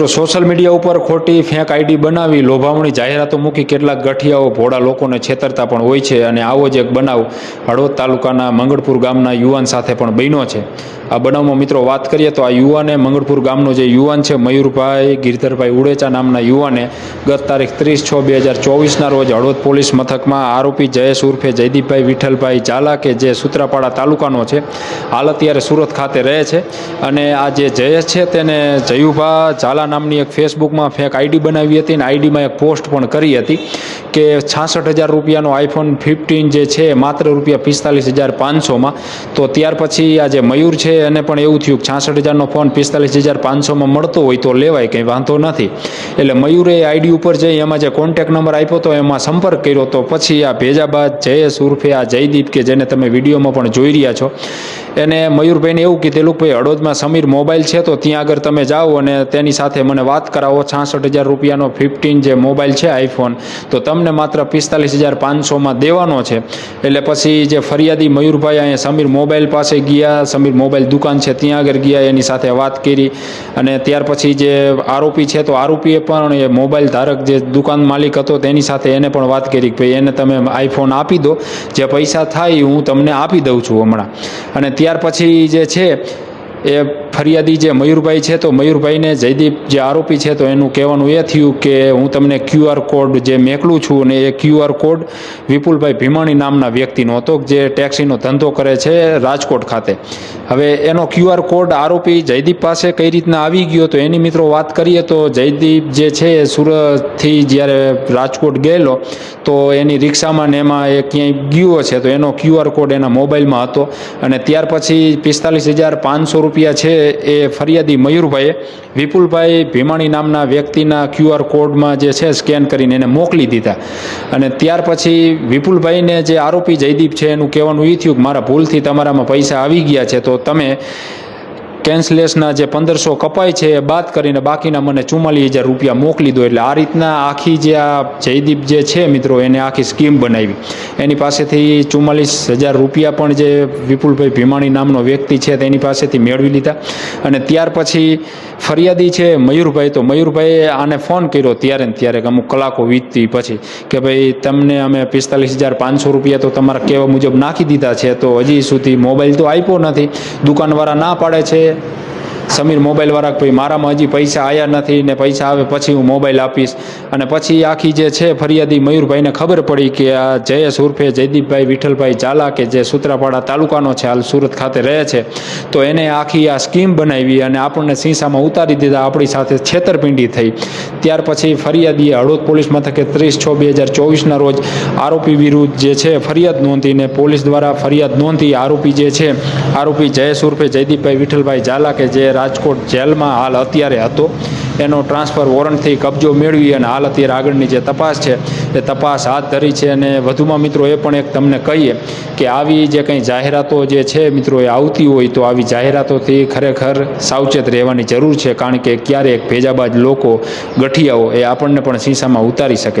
મિત્રો social media ઉપર ખોટી ફેક આઈડી બનાવી, લોભામણી જાહેરાતો મૂકી કેટલાક ગઠિયાઓ ભોળા લોકોને છેતરતા પણ હોય છે અને આવો જ એક બનાવ હળવદ તાલુકાના મંગળપુર ગામના યુવાન સાથે પણ બન્યો છે. આ બનાવમાં મિત્રો વાત કરીએ તો આ યુવાને મંગળપુર ગામનો જે યુવાન છે, મયુરભાઈ ગિરધરભાઈ ઉડેચા નામના યુવાને ગત તારીખ ત્રીસ છ બે હજાર ચોવીસના રોજ હળવદ પોલીસ મથકમાં આરોપી જયેશ ઉર્ફે જયદીપભાઈ વિઠ્ઠલભાઈ ઝાલા કે જે સૂત્રાપાડા તાલુકાનો છે, હાલ અત્યારે સુરત ખાતે રહે છે. અને આ જે જયેશ છે તેને જયુભા ઝાલા નામની એક ફેસબુકમાં ફેક આઈડી બનાવી હતી અને આઈડીમાં એક પોસ્ટ પણ કરી હતી કે છાસઠ હજાર રૂપિયાનો આઈફોન ફિફ્ટીન જે છે, માત્ર રૂપિયા પિસ્તાલીસ હજાર પાંચસોમાં તો ત્યાર પછી આ જે મયુર છે, એને પણ એવું થયું કે છાસઠ હજારનો ફોન પિસ્તાલીસ હજાર પાંચસોમાં મળતો હોય તો લેવાય, કંઈ વાંધો નથી. એટલે મયુરે આઈડી ઉપર જઈ એમાં જે કોન્ટેક નંબર આપ્યો હતો એમાં સંપર્ક કર્યો. તો પછી આ ભેજાબાદ, જયેશ ઉર્ફે આ જયદીપ કે જેને તમે વિડીયોમાં પણ જોઈ રહ્યા છો, એને મયુરભાઈને એવું કીધેલું કે ભાઈ, હળોદમાં સમીર મોબાઈલ છે, તો ત્યાં આગળ તમે જાઓ અને તેની સાથે મને વાત કરાવો, છાસઠ હજાર રૂપિયાનો ફિફ્ટીન જે મોબાઈલ છે આઈફોન તો તમને માત્ર પિસ્તાલીસ હજાર પાંચસોમાં દેવાનો છે. એટલે પછી જે ફરિયાદી મયુરભાઈ અહીંયા સમીર મોબાઈલ પાસે ગયા, સમીર મોબાઈલ દુકાન છે, ત્યાં આગળ ગયા, એની સાથે વાત કરી. અને ત્યાર પછી જે આરોપી છે, તો આરોપીએ પણ એ મોબાઈલ ધારક જે દુકાન માલિક હતો, તેની સાથે એને પણ વાત કરી કે ભાઈ, એને તમે આઈફોન આપી દો. જે પૈસા થાય હું તમને આપી દઉં છું હમણાં. અને ત્યાર પછી જે છે એ ફરિયાદી જે મયુરભાઈ છે, તો મયુરભાઈને જયદીપ જે આરોપી છે, તો એનું કહેવાનું એ થયું કે હું તમને ક્યુઆર કોડ જે મેકલું છું અને એ ક્યુઆર કોડ વિપુલભાઈ ભીમાણી નામના વ્યક્તિનો હતો, જે ટેક્સીનો ધંધો કરે છે રાજકોટ ખાતે. હવે એનો ક્યુઆર કોડ આરોપી જયદીપ પાસે કઈ રીતના આવી ગયો તો એની મિત્રો વાત કરીએ તો જયદીપ જે છે એ સુરતથી જ્યારે રાજકોટ ગયેલો, તો એની રિક્ષામાં ને એમાં એ ક્યાંય ગયો છે તો એનો ક્યુઆર કોડ એના મોબાઈલમાં હતો અને ત્યાર પછી પિસ્તાલીસ હજાર પાંચસો રૂપિયા છે એ ફરિયાદી મયુરભાઈએ વિપુલભાઈ ભીમાણી નામના વ્યક્તિના ક્યુઆર કોડમાં જે છે સ્કેન કરીને એને મોકલી દીધા. અને ત્યાર પછી વિપુલભાઈને જે આરોપી જયદીપ છે એનું કહેવાનું એ થયું કે મારા ભૂલથી તમારામાં પૈસા આવી ગયા છે તો તમે કેન્સલેસના જે પંદરસો કપાય છે, એ બાદ કરીને બાકીના મને ચુમ્માલીસ હજાર રૂપિયા મોકલી દો. એટલે આ રીતના આખી જે આ જયદીપ જે છે મિત્રો, એને આખી સ્કીમ બનાવી. એની પાસેથી ચુમ્માલીસ હજાર રૂપિયા પણ જે વિપુલભાઈ ભીમાણી નામનો વ્યક્તિ છે તેની પાસેથી મેળવી લીધા. અને ત્યાર પછી ફરિયાદી છે મયુરભાઈ. તો મયુરભાઈએ આને ફોન કર્યો ત્યારે ને ત્યારે અમુક કલાકો વીતતી પછી કે ભાઈ, તમને અમે પિસ્તાલીસ હજાર પાંચસો રૂપિયા તો તમારા કહેવા મુજબ નાખી દીધા છે, તો હજી સુધી મોબાઈલ તો આપ્યો નથી. દુકાનવાળા ના પાડે છે yeah સમીર મોબાઈલ વાળા ભાઈ, મારામાં હજી પૈસા આવ્યા નથી ને પૈસા આવે પછી હું મોબાઈલ આપીશ. અને પછી આખી જે છે ફરિયાદી મયુરભાઈને ખબર પડી કે આ જયેશ ઉર્ફે જયદીપભાઈ, વિઠ્ઠલભાઈ ઝાલા કે જે સુત્રાપાડા તાલુકાનો છે, હાલ સુરત ખાતે રહે છે. તો એને આખી આ સ્કીમ બનાવી અને આપણને સિંસામાં ઉતારી દીધા આપણી સાથે છેતરપિંડી થઈ. ત્યાર પછી ફરિયાદીએ હળવદ પોલીસ મથકે ત્રીસ છ બે હજાર ચોવીસના રોજ આરોપી વિરુદ્ધ જે છે ફરિયાદ નોંધીને પોલીસ દ્વારા ફરિયાદ નોંધી આરોપી જે છે, આરોપી જયેશ ઉર્ફે જયદીપભાઈ, વિઠ્ઠલભાઈ ઝાલા કે જે રાજકોટ જેલમાં હાલ અત્યારે હતો. એનો ટ્રાન્સફર વોરંટથી કબજો મેળવી અને હાલ અત્યારે આગળની જે તપાસ છે, એ તપાસ હાથ ધરી છે અને વધુમાં મિત્રો એ પણ એક તમને કહીએ કે આવી જે કંઈ જાહેરાતો જે છે મિત્રો એ આવતી હોય તો આવી જાહેરાતોથી ખરેખર સાવચેત રહેવાની જરૂર છે. કારણ કે ક્યારેક ભેજાબાજ લોકો, ગઠિયાઓ એ આપણને પણ શીશામાં ઉતારી શકે